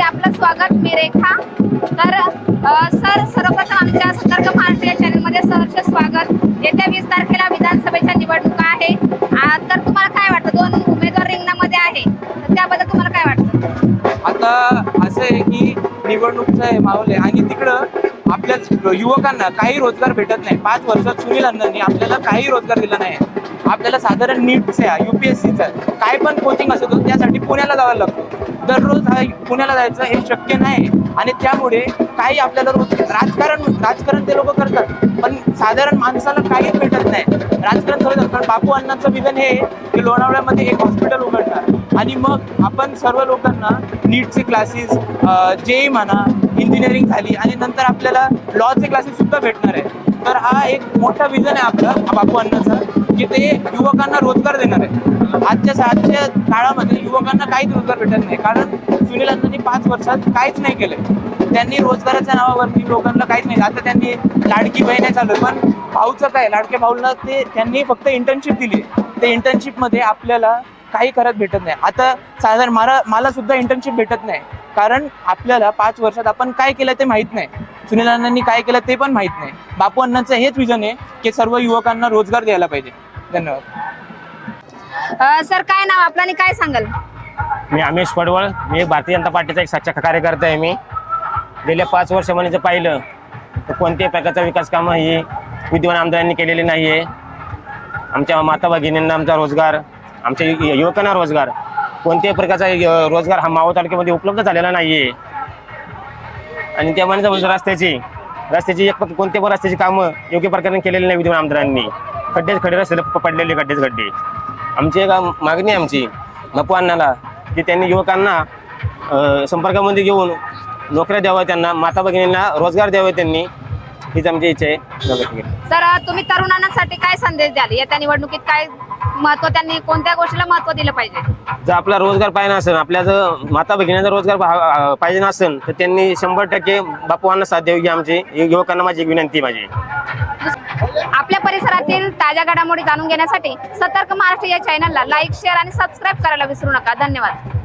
स्वागत मी रेखा. तर सर सर्वप्रथम आमच्या सतर्क भारतीय या चॅनलमध्ये सहर्ष स्वागत. येत्या वीस तारखेला विधानसभेच्या निवडणुका आहे. तर तुम्हाला काय वाटतं? दोन उमेदवार रिंगणामध्ये आहे. तर त्याबद्दल तुम्हाला काय वाटतं? आता असं आहे की निवडणूकचं आहे माहोल आहे. आणि तिकडं आपल्या युवकांना काही रोजगार भेटत नाही. पाच वर्षात सुनील अण्णांनी आपल्याला काही रोजगार दिला नाही. आपल्याला साधारण नीटचा युपीएससीचा काय पण कोचिंग असतो त्यासाठी पुण्याला जावं लागतं. दररोज हा पुण्याला जायचं हे शक्य नाही. आणि त्यामुळे काही आपल्याला रोज राजकारण राजकारण ते लोक करतात. पण साधारण माणसाला काहीच भेटत नाही. राजकारण थोडं कारण बापू अण्णांचं विधन हे आहे की लोणावळ्यामध्ये एक हॉस्पिटल उघडणार. आणि मग आपण सर्व लोकांना नीटचे क्लासेस जेई म्हणा इंजिनिअरिंग झाली आणि नंतर आपल्याला लॉचे क्लासेस सुद्धा भेटणार आहे तर हा एक मोठा विजन आहे आपला बापू अण्णाचा की ते युवकांना रोजगार देणार आहे आजच्या आजच्या काळामध्ये युवकांना काहीच रोजगार भेटत नाही. कारण सुनील अण्णांनी पाच वर्षात काहीच नाही केलंय. त्यांनी रोजगाराच्या नावावरती लोकांना काहीच नाही. आता त्यांनी लाडकी बहीण आहे चालू पण भाऊचं काय लाडक्या भाऊला ते त्यांनी फक्त इंटर्नशिप दिली ते इंटर्नशिपमध्ये आपल्याला काही करत भेटत नाही. आता साधारण मला मला सुद्धा इंटर्नशिप भेटत नाही. कारण आपल्याला पाच वर्षात आपण काय केलं ते माहीत नाही. सुनील अण्णांनी काय केलं ते पण माहीत नाही. बापू अण्णांचं हेच विजन आहे की सर्व युवकांना रोजगार द्यायला पाहिजे. धन्यवाद. सर काय नाव? आपलं आणि काय सांगाल? मी अमेश पडवळ. मी एक भारतीय जनता पार्टीचा एक सच्चा कार्यकर्ता आहे मी. गेल्या पाच वर्षामध्ये जर पाहिलं तर कोणत्याही प्रकारचा विकास कामं ही विद्यमान आमदारांनी केलेली नाही आहे आमच्या माता भगिनींना आमचा रोजगार आमच्या यु- युवकांना रोजगार. कोणत्याही प्रकारचा अ, रोजगार हा मावळ तालुक्यामध्ये उपलब्ध झालेला नाही आहे आणि त्यामुळे म्हणजे रस्त्याची रस्त्याची एक पण कोणत्या पण रस्त्याची कामं योग्य प्रकारे केलेली नाही विद्यमान आमदारांनी. खड्डेच खड्डे रस्ते प- पडलेले खड्डेच खड्डे. आमची एक आम- मागणी आहे आमची नको अण्णाला की त्यांनी युवकांना अ, संपर्कामध्ये घेऊन नोकऱ्या द्याव्या त्यांना माता भगिनींना रोजगार द्यावे त्यांनी. हीच आमची इच्छा आहे. सर तुम्ही तरुणांसाठी काय संदेश द्याल? येत्या निवडणुकीत काय महत्त्व त्यांनी कोणत्या गोष्टीला महत्त्व दिलं पाहिजे? जर आपला रोजगार पाहिजे नसेल आपल्या जर माता भगिनीचा रोजगार पाहिजे नसेल तर त्यांनी शंभर टक्के बापू अण्णा साथ द्यावी ही आमची युवकांना माझी एक विनंती आहे माझी. आपल्या परिसरातील ताज्या घडामोडी जाणून घेण्यासाठी सतर्क महाराष्ट्र या चॅनलला लाईक शेअर आणि सबस्क्राईब करायला विसरू नका. धन्यवाद.